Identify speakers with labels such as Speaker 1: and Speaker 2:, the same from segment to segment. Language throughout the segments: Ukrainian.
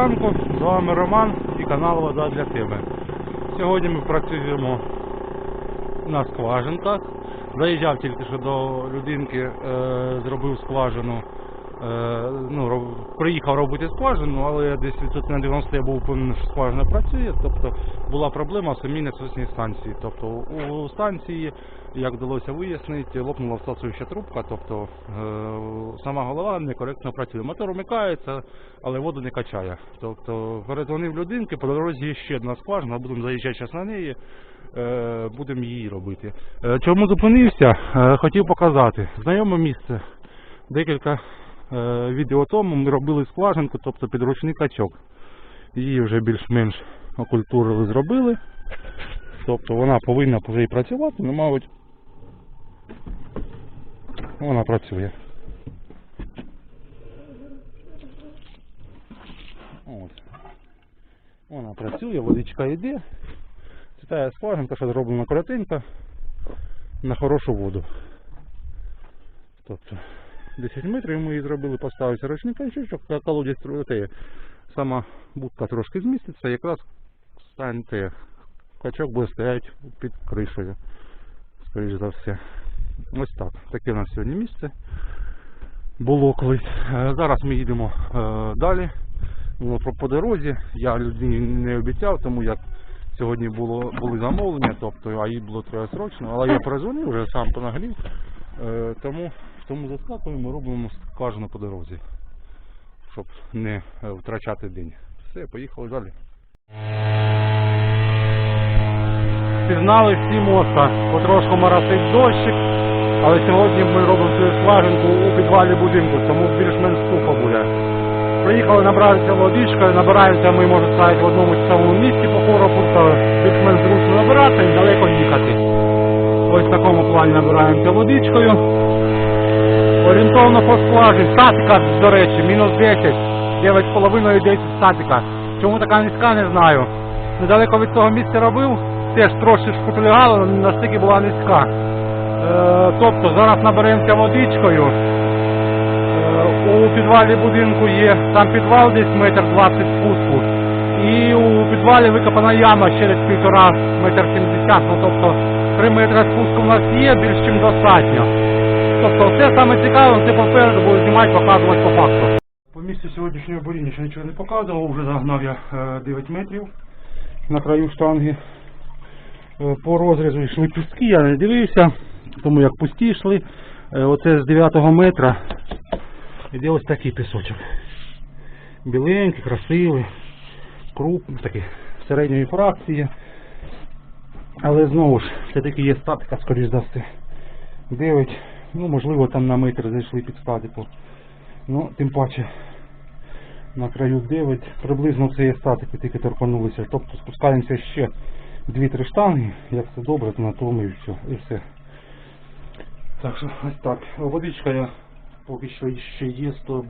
Speaker 1: ранку, з вами Роман і канал Вода для тебе. Сьогодні ми працюємо на скважинках. Заїжджав тільки що до людинки, е, зробив скважину. Е, ну, приїхав робити скважину, але десь відсотків на 90 я був впевнений, що скважина працює. Тобто була проблема самій насосній станції. Тобто у станції, як вдалося вияснити, лопнула всасуюча трубка, тобто е, сама голова некоректно працює. Мотор вмикається, але воду не качає. Тобто передзвонив людинки, по дорозі ще одна скважина, будемо заїжджати зараз на неї. е, Будемо її робити. Чому зупинився? Хотів показати. Знайоме місце. Декілька відео тому ми робили скважинку, тобто підручний качок. Її вже більш-менш окультурили, зробили. Тобто вона повинна вже і працювати, але, мабуть, вона працює. Ось. Вона працює, водичка йде. Та скважинка, що зроблена коротенько, на хорошу воду. Тобто 10 метрів ми її зробили, поставився ручний качечок, а колодязь те, сама будка трошки зміститься, якраз стане те, качок буде стояти під кришею, скоріш за все. Ось так. Таке у нас сьогодні місце було колись. Е, Зараз ми їдемо е, далі. Ну, по- дорозі. Я людині не обіцяв, тому як сьогодні було, були замовлення, тобто, а їй було треба срочно, але я перезвонив, вже сам Е, тому, тому заскакуємо, робимо скважину по дорозі, щоб не е, втрачати день. Все, поїхали далі. Пізнали всі моста, потрошку моросить дощик, але сьогодні ми робимо цю скважинку у підвалі будинку, тому більш-менш сухо буде. Приїхали набратися водичкою, набираємося ми, можна сказати, в одному самому місці по коробу, то більш-менш зручно набиратися і далеко їхати. Ось в такому плані набираємося водичкою. Орієнтовно по скважині. Статика, до речі, мінус 10. 9,5 10 статика. Чому така низька, не знаю. Недалеко від того місця робив, теж трошки шкутулювало, але настільки була низька. Е, тобто зараз наберемося водичкою. Е, У підвалі будинку є там підвал десь метр 20 спуску. І у підвалі викопана яма через півтора метр сімдесят. Ну тобто 3 метри спуску у нас є, більш ніж достатньо. Тобто все саме цікаве, це попереду буду знімати, показувати по факту. По місцю сьогоднішнього буріння ще нічого не показував, вже загнав я е, 9 метрів на краю штанги. Е, По розрізу йшли пустки, я не дивився, тому як пусті йшли. Е, Оце з 9 метра іде ось такий пісочок. Біленький, красивий, крупний, такий середньої фракції. Але знову ж, все-таки є статика, скоріш за все. 9, ну можливо там на метр зайшли під статику. Ну, тим паче на краю 9, приблизно це є статики, тільки торканулися. Тобто спускаємося ще 2-3 штанги, як все добре, то на тому і все. І все. Так що ось так. Водичка я поки що ще є 102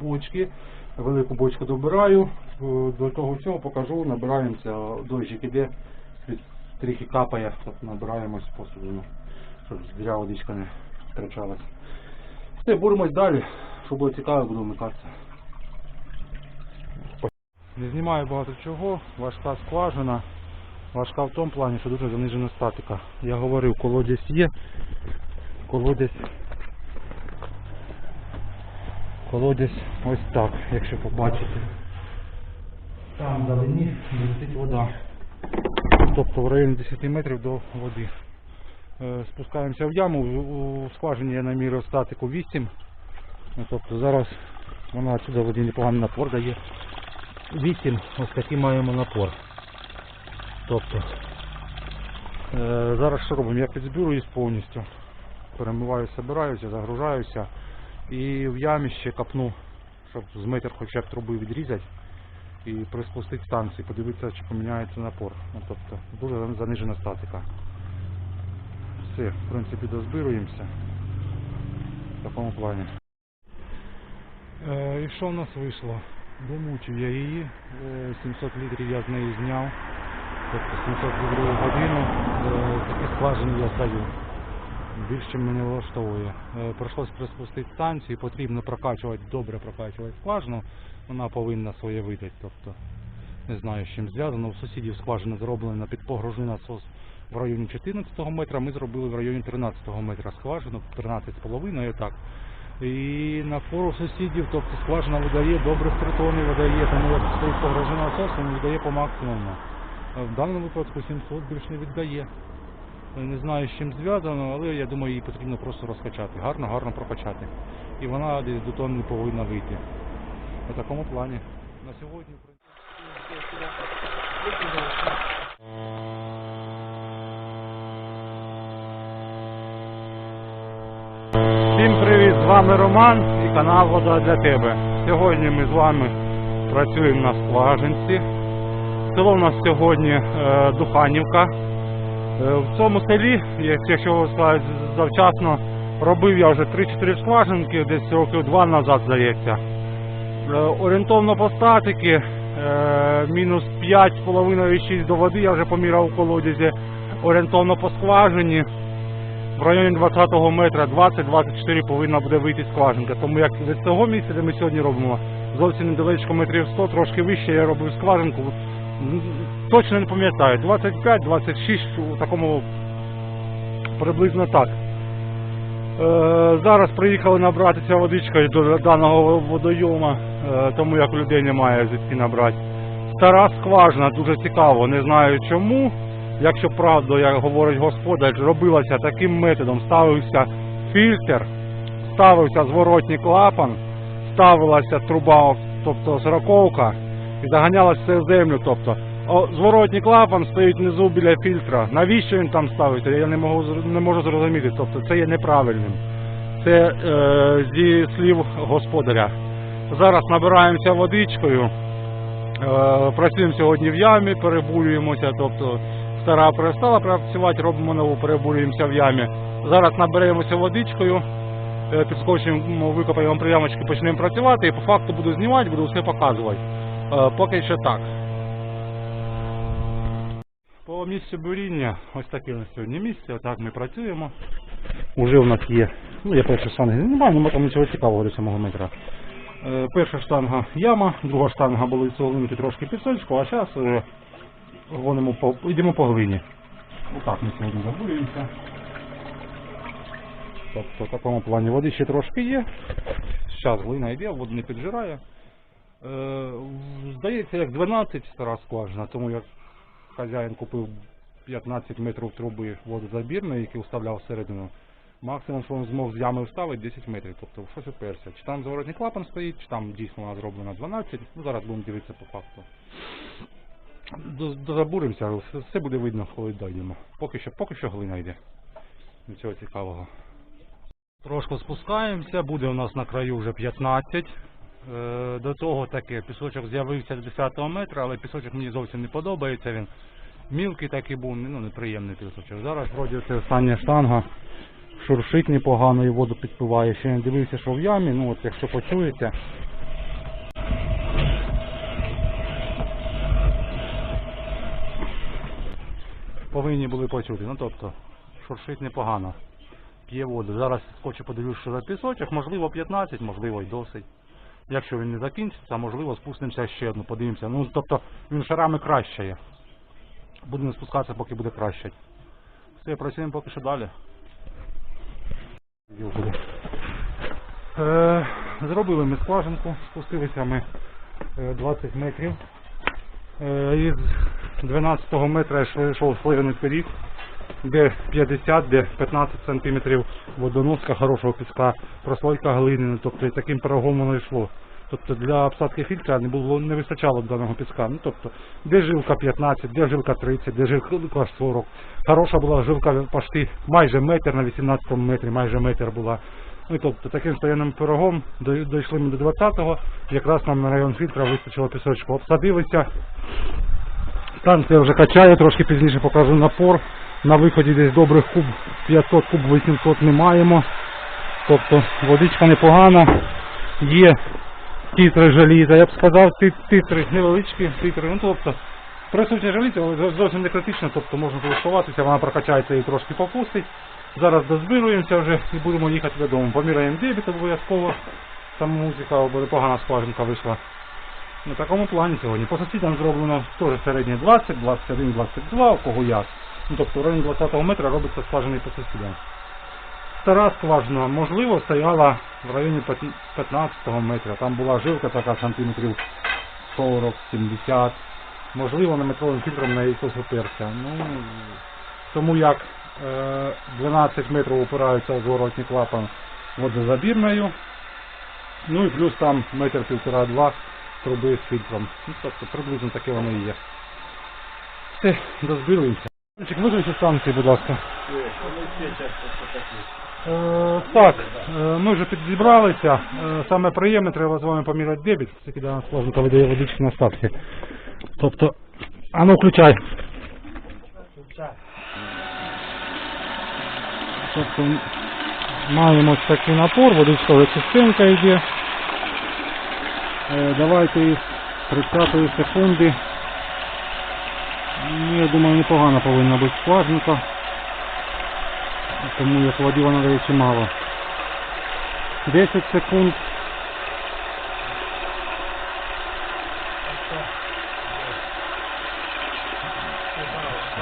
Speaker 1: бочки. Велику бочку добираю. Е, До того всього покажу, набираємося, дощик іде, трохи капає, тобто набираємось посудину, щоб зря водичка не втрачалась. Все, боремось далі. Що буде цікаво, буду вмикатися. Не знімаю багато чого, важка скважина. Важка в тому плані, що дуже занижена статика. Я говорив, колодязь є. Колодязь. Колодязь ось так, якщо побачите. Там вдалині летить вода. Тобто в районі 10 метрів до води. Е, Спускаємося в яму, у- скважині я наміряв статику 8. Ну, тобто зараз вона отсюди воді непоганий напор дає. 8, ось такий маємо напор. Тобто е, зараз що робимо? Я підзбюруюсь повністю. Перемиваю, собираюся, загружаюся і в ямі ще капну, щоб з метр хоча б труби відрізати і приспустити станції, подивитися, чи поміняється напор. Ну, тобто дуже занижена статика. Все, в принципі, дозбируємося в такому плані. Е, і що в нас вийшло? Домучив я її, е, 700 літрів я з неї зняв, тобто 700 літрів в годину, е, такі скважини я здаю. Більше мене влаштовує. Е, Прийшлось приспустити станцію, потрібно прокачувати, добре прокачувати скважину. Вона повинна своє видати. Тобто, не знаю, з чим зв'язано. У сусідів скважина зроблена під погружний насос в районі 14 метра, ми зробили в районі 13 метра скважину, 13,5 так. І на фору сусідів, тобто скважина видає добре стритони видає, тому як стоїть погружний насос, він видає по максимуму. В даному випадку 700 більш не віддає. Не знаю, з чим зв'язано, але я думаю, її потрібно просто розкачати. Гарно, гарно прокачати. І вона десь до тонни повинна вийти. У такому плані. На сьогодні. Всім привіт! З вами Роман і канал Вода для тебе. Сьогодні ми з вами працюємо на скважинці. Село у нас сьогодні е, Духанівка. Е, В цьому селі, якщо завчасно, робив я вже 3-4 скважинки, десь років 2 назад, здається. Е, Орієнтовно по статики, е, мінус 5,5-6 до води, я вже поміряв у колодязі. Орієнтовно по скважині в районі 20 метра 20-24 повинна буде вийти скважинка. Тому як від цього місця, де ми сьогодні робимо, зовсім недалечко метрів 100, трошки вище я робив скважинку. Точно не пам'ятаю, 25-26 у такому приблизно так. Е, зараз приїхали набратися водичкою до даного водойома, е, тому як людей немає звідки набрати. Стара скважина, дуже цікаво, не знаю чому. Якщо правду, як говорить господар, робилася таким методом, ставився фільтр, ставився зворотній клапан, ставилася труба, тобто сороковка, і заганялася все в землю. Тобто, зворотній клапан стоїть внизу біля фільтра. Навіщо він там ставиться? Я не можу не можу зрозуміти. Тобто це є неправильним. Це е, зі слів господаря. Зараз набираємося водичкою. Е, Працюємо сьогодні в ямі, перебурюємося, тобто стара перестала працювати, робимо нову, перебурюємося в ямі. Зараз наберемося водичкою, е, підскочимо, викопаємо приямочки, почнемо працювати і по факту буду знімати, буду все показувати. Е, Поки що так. По місцю буріння, ось таке у нас сьогодні місце, отак ми працюємо. Уже у нас є, ну я перший штанги не немає, немає там нічого цікавого до 7 метра. Е, Перша штанга яма, друга штанга були цеглинки трошки пісочку, а зараз вже гонимо по, йдемо по глині. Отак ми сьогодні забурюємося. Тобто в такому плані води ще трошки є. Зараз глина йде, воду не піджирає. Е, здається, як 12 стара скважина, тому як хазяїн купив 15 метрів труби водозабірної, які вставляв всередину. Максимум, що він змог з ями вставити 10 метрів, тобто щось уперся. Чи там зворотний клапан стоїть, чи там дійсно вона зроблена 12, ну зараз будемо дивитися по факту. До- Дозабуримося, все, буде видно, коли дойдемо. Поки що, поки що глина йде. Нічого цікавого. Трошки спускаємося, буде у нас на краю вже 15. Е, До того таке пісочок з'явився з 10 метра, але пісочок мені зовсім не подобається. Він мілкий такий був, ну неприємний пісочок. Зараз вроді це остання штанга. Шуршить непогано і воду підпиває. Ще не дивився, що в ямі, ну от якщо почуєте. Повинні були почути. Ну тобто, шуршить непогано. П'є воду. Зараз хочу подивлюсь, що за пісочок, можливо 15, можливо й досить. Якщо він не закінчиться, можливо спустимося ще одну, подивимося. Ну тобто він шарами кращає. Будемо спускатися, поки буде краще. Все, працюємо поки що далі. Е, зробили ми скважинку, спустилися ми е, 20 метрів. Е, із 12 метра йшов, сливаний пиріг, де 50, де 15 сантиметрів водоноска хорошого піска, прослойка глини, тобто і таким пирогом воно йшло. Тобто для обсадки фільтра не було не вистачало даного піска. Ну тобто, де жилка 15, де жилка 30, де жилка 40. Хороша була жилка почти майже метр на 18 метрі, майже метр була. Ну, тобто таким стояним пирогом дійшли ми до 20-го, якраз нам на район фільтра вистачило пісочку. Обсадилися. Станція вже качає, трошки пізніше покажу напор. На виході десь добрих куб 500 куб 800 не маємо. Тобто водичка непогана. Є тітри желіза, я б сказав, титри невеличкі, титри, ну тобто присутня желіза, але зовсім не критично, тобто можна користуватися, вона прокачається і трошки попустить. Зараз дозбируємося вже і будемо їхати додому. Поміряємо дебіт обов'язково. Там музика, бо непогана скважинка вийшла. На такому плані сьогодні. По сусідам зроблено теж середнє 20, 21, 22, у кого як. Ну, тобто в районі 20 метра робиться скважини по сусідам. Стара скважина, можливо, стояла в районі 15 метра. Там була жилка така сантиметрів 40-70. Можливо, на метровим фільтром на якось оперся. Ну, тому як е, 12 метрів упираються в зворотний клапан водозабірною. Ну і плюс там метр півтора-два труби з фільтром. Ну, тобто приблизно таке воно і є. Все, дозбируємося. Виключи станції, будь ласка. Е, так, е, ми вже підзібралися. Е, саме приємне, треба з вами поміряти дебіт. Це кидає нас кожен видає водички на ставці. Тобто, а ну включай. Тобто маємо ось такий напор, водичка вже чистенька йде. Е, давайте із 30 секунди. Ну, я думаю, непогано повинна бути скважинка. Тому як воді вона дає чимало. 10 секунд.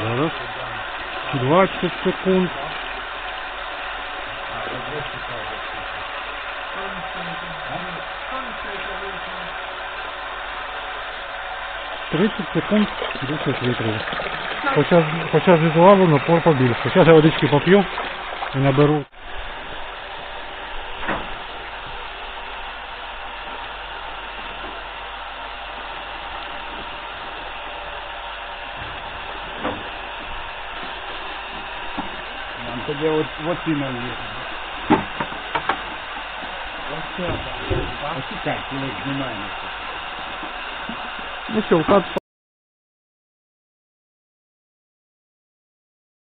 Speaker 1: Зараз. 20 секунд. Тридцять секунд 10 літрів. Хоча, хоча з візуалу напор побільше. Зараз я водички поп'ю і наберу.
Speaker 2: Нам тоді от, от і на Ось це, так. Ось так, коли знімаємося.
Speaker 1: Ну що, вкат